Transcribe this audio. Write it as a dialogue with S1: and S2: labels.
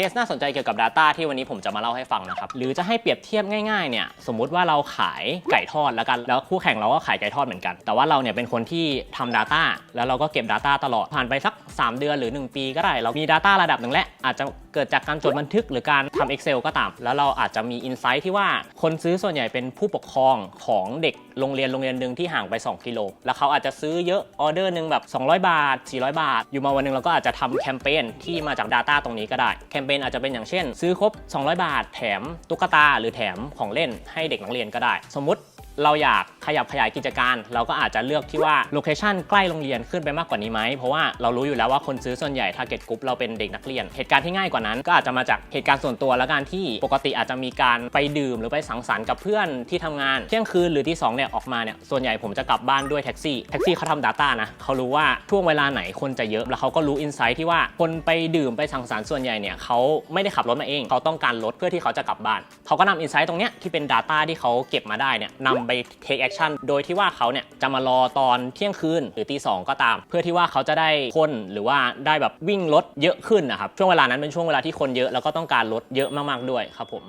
S1: คสน่าสนใจเกี่ยวกับ Data ที่วันนี้ผมจะมาเล่าให้ฟังนะครับ หรือจะให้เปรียบเทียบง่ายๆเนี่ยสมมุติว่าเราขายไก่ทอดแล้วกัน แล้วคู่แข่งเราก็ขายไก่ทอดเหมือนกัน แต่ว่าเราเนี่ยเป็นคนที่ทำ Data แล้วเราก็เก็บ Data ตลอดผ่านไปสัก 3 เดือนหรือ 1 ปีก็ได้ เรามี Data ระดับหนึ่งแหละอาจจะเกิดจากการจดบันทึกหรือการทำ Excel ก็ตาม แล้วเราอาจจะมี Insight ที่ว่าคนซื้อส่วนใหญ่เป็นผู้ปกครองของเด็กโรงเรียนโรงเรียนหนึ่งที่ห่างไป 2 กิโล แล้วเขาอาจจะซื้อเยอะออเดอร์หนึ่งแบบ 200 บาท 400 บาท อยู่มาวันหนึงเราก็อาจจะทำแคมเปญที่มาจาก Data ตรงนี้ก็ได้แคมเปญอาจจะเป็นอย่างเช่น ซื้อครบ 200 บาท แถมตุ๊กตาหรือแถมของเล่นให้เด็กนักเรียนก็ได้ สมมติ เราอยากขยับขยายกิจการ เราก็อาจจะเลือกที่ว่าโลเคชันใกล้โรงเรียนขึ้นไปมากกว่านี้ไหมเพราะว่าเรารู้อยู่แล้วว่าคนซื้อส่วนใหญ่ target group เราเป็นเด็กนักเรียน เหตุการณ์ที่ง่ายกว่านั้น ก็อาจจะมาจากเหตุการณ์ส่วนตัวและการที่ปกติอาจจะมีการไปดื่มหรือไปสังสรรค์กับเพื่อนที่ทำงานเที่ยงคืนหรือที่2เนี่ยออกมาเนี่ยส่วนใหญ่ผมจะกลับบ้านด้วยแท็กซี่แท็กซี่เขาทำ Data นะเขารู้ว่าช่วงเวลาไหนคนจะเยอะแล้วเขาก็รู้อินไซต์ที่ว่าคนไปดื่มไปสังสรรค์ส่วนใหญ่เนี่ยเขาไม่ได้ขับรถมาเองเขาต้องการรถเพื่อที่เขาจะกลับบ้านเขาก็นำอินไซต์ตรงเนี้ยที่เป็น Data ที่เขาเก็บมาได้เนี่ยนำไป take action โดยที่ว่าเขาเนี่ยจะมารอตอนเที่ยงคืนหรือตีสองก็ตาม เพื่อที่ว่าเขาจะได้คนหรือว่าได้แบบวิ่งรถเยอะขึ้นนะครับช่วงเวลานั้นเป็นช่วงเวลาที่คนเยอะแล้วก็ต้องการรถเยอะมากๆด้วยครับผม